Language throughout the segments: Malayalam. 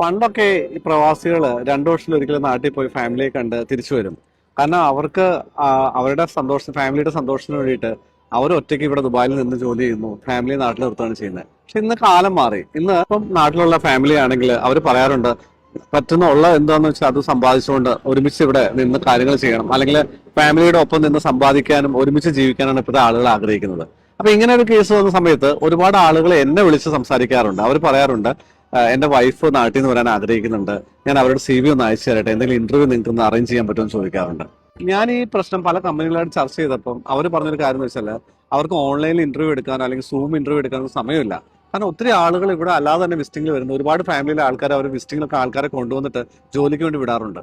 പണ്ടൊക്കെ ഈ പ്രവാസികൾ രണ്ടു വർഷത്തിൽ ഒരിക്കലും നാട്ടിൽ പോയി ഫാമിലിയെ കണ്ട് തിരിച്ചു വരും. കാരണം അവർക്ക് അവരുടെ സന്തോഷം ഫാമിലിയുടെ സന്തോഷത്തിന് വേണ്ടിയിട്ട് അവർ ഒറ്റയ്ക്ക് ഇവിടെ ദുബായിൽ നിന്ന് ജോലി ചെയ്യുന്നു ഫാമിലി നാട്ടിൽ നിർത്തുകയാണ് ചെയ്യുന്നത്. പക്ഷെ ഇന്ന് കാലം മാറി. ഇന്ന് ഇപ്പം നാട്ടിലുള്ള ഫാമിലി ആണെങ്കിൽ അവർ പറയാറുണ്ട് പറ്റുന്ന ഉള്ള എന്താന്ന് വെച്ചാൽ അത് സമ്പാദിച്ചുകൊണ്ട് ഒരുമിച്ച് ഇവിടെ നിന്ന് കാര്യങ്ങൾ ചെയ്യണം. അല്ലെങ്കിൽ ഫാമിലിയുടെ ഒപ്പം നിന്ന് സമ്പാദിക്കാനും ഒരുമിച്ച് ജീവിക്കാനാണ് ഇപ്പോഴത്തെ ആളുകൾ ആഗ്രഹിക്കുന്നത്. അപ്പൊ ഇങ്ങനെ ഒരു കേസ് വന്ന സമയത്ത് ഒരുപാട് ആളുകൾ എന്നെ വിളിച്ച് സംസാരിക്കാറുണ്ട്. അവർ പറയാറുണ്ട് "ആ, എന്റെ വൈഫ് നാട്ടിൽ നിന്ന് വരാൻ ആഗ്രഹിക്കുന്നുണ്ട്. ഞാൻ അവരുടെ സി വി ഒന്ന് അയച്ചു തരട്ടെ? എന്തെങ്കിലും ഇന്റർവ്യൂ നിങ്ങൾക്ക് ഒന്ന് അറേഞ്ച് ചെയ്യാൻ പറ്റുമെന്ന് ചോദിക്കാറുണ്ട്. ഞാൻ ഈ പ്രശ്നം പല കമ്പനികളായിട്ട് ചർച്ച ചെയ്തപ്പം അവർ പറഞ്ഞൊരു കാര്യം എന്ന് വെച്ചാൽ അവർക്ക് ഓൺലൈനിൽ ഇന്റർവ്യൂ എടുക്കാനോ അല്ലെങ്കിൽ സൂം ഇന്റർവ്യൂ എടുക്കാനോ സമയമില്ല. കാരണം ഒത്തിരി ആളുകൾ ഇവിടെ അല്ലാതെ തന്നെ വിസിറ്റിംഗിൽ വരുന്നു. ഒരുപാട് ഫാമിലിയിലെ ആൾക്കാർ അവർ വിസിറ്റിംഗിലൊക്കെ ആൾക്കാരെ കൊണ്ടുവന്നിട്ട് ജോലിക്ക് വേണ്ടി വിടാറുണ്ട്.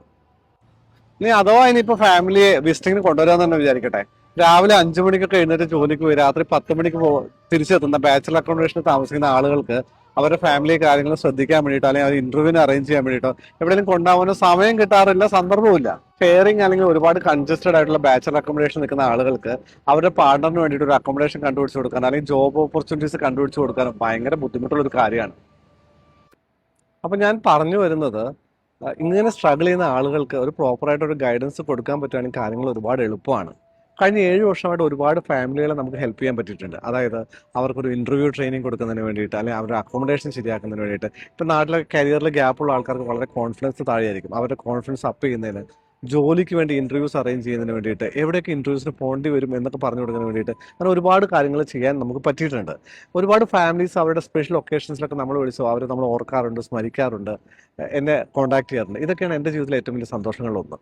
ഇനി അഥവാ ഇനിയിപ്പോ ഫാമിലിയെ വിസിറ്റിംഗിന് കൊണ്ടുവരാന്ന് തന്നെ വിചാരിക്കട്ടെ. രാവിലെ അഞ്ചു മണിക്കൊക്കെ എഴുന്നേറ്റ് ജോലിക്ക് പോയി രാത്രി പത്ത് മണിക്ക് പോ തിരിച്ചെത്തുന്ന ബാച്ചലർ അക്കോമഡേഷനിൽ താമസിക്കുന്ന ആളുകൾക്ക് അവരുടെ ഫാമിലി കാര്യങ്ങൾ ശ്രദ്ധിക്കാൻ വേണ്ടിയിട്ടോ അല്ലെങ്കിൽ അവർ ഇന്റർവ്യൂവിന് അറേഞ്ച് ചെയ്യാൻ വേണ്ടിയിട്ടോ എവിടെയെങ്കിലും കൊണ്ടാവാനോ സമയം കിട്ടാറില്ല സന്ദർഭമില്ല ഫെയറിങ് അല്ലെങ്കിൽ ഒരുപാട് കൺജസ്റ്റഡ് ആയിട്ടുള്ള ബാച്ചലർ അക്കോമഡേഷൻ നിൽക്കുന്ന ആളുകൾക്ക് അവരുടെ പാർട്ണറിന് വേണ്ടിയിട്ട് ഒരു അക്കോമഡേഷൻ കണ്ടുപിടിച്ച് കൊടുക്കാൻ അല്ലെങ്കിൽ ജോബ് ഓപ്പർച്യൂണിറ്റീസ് കണ്ടുപിടിച്ച് കൊടുക്കാൻ ഭയങ്കര ബുദ്ധിമുട്ടുള്ള ഒരു കാര്യമാണ്. അപ്പൊ ഞാൻ പറഞ്ഞു വരുന്നത് ഇങ്ങനെ സ്ട്രഗിൾ ചെയ്യുന്ന ആളുകൾക്ക് ഒരു പ്രോപ്പറായിട്ട് ഒരു ഗൈഡൻസ് കൊടുക്കാൻ പറ്റുകയാണെങ്കിൽ കാര്യങ്ങൾ ഒരുപാട് എളുപ്പമാണ്. കഴിഞ്ഞ ഏഴ് വർഷമായിട്ട് ഒരുപാട് ഫാമിലികളെ നമുക്ക് ഹെൽപ്പ് ചെയ്യാൻ പറ്റിയിട്ടുണ്ട്. അതായത് അവർക്കൊരു ഇന്റർവ്യൂ ട്രെയിനിങ് കൊടുക്കുന്നതിന് വേണ്ടിയിട്ട് അല്ലെങ്കിൽ അവരുടെ അക്കോമഡേഷൻ ശരിയാക്കുന്നതിന് വേണ്ടിയിട്ട്. ഇപ്പം നാട്ടിലെ കരിയറിൽ ഗ്യാപ്പുള്ള ആൾക്കാർക്ക് വളരെ കോൺഫിഡൻസ് താഴെയായിരിക്കും. അവരുടെ കോൺഫിഡൻസ് അപ്പ് ചെയ്യുന്നതിന് ജോലിക്ക് വേണ്ടി ഇന്റർവ്യൂസ് അറേഞ്ച് ചെയ്യുന്നതിന് വേണ്ടിയിട്ട് എവിടെയൊക്കെ ഇന്റർവ്യൂസിന് പോകേണ്ടി വരും എന്നൊക്കെ പറഞ്ഞു കൊടുക്കുന്നതിന് വേണ്ടിയിട്ട് അങ്ങനെ ഒരുപാട് കാര്യങ്ങൾ ചെയ്യാൻ നമുക്ക് പറ്റിയിട്ടുണ്ട്. ഒരുപാട് ഫാമിലീസ് അവരുടെ സ്പെഷ്യൽ ഒക്കേഷൻസിലൊക്കെ നമ്മൾ വിളിച്ചു അവർ നമ്മൾ ഓർക്കാറുണ്ട് സ്മരിക്കാറുണ്ട് എന്നെ കോൺടാക്ട് ചെയ്യാറുണ്ട്. ഇതൊക്കെയാണ് എന്റെ ജീവിതത്തിലെ ഏറ്റവും വലിയ സന്തോഷങ്ങളിലൊന്ന്.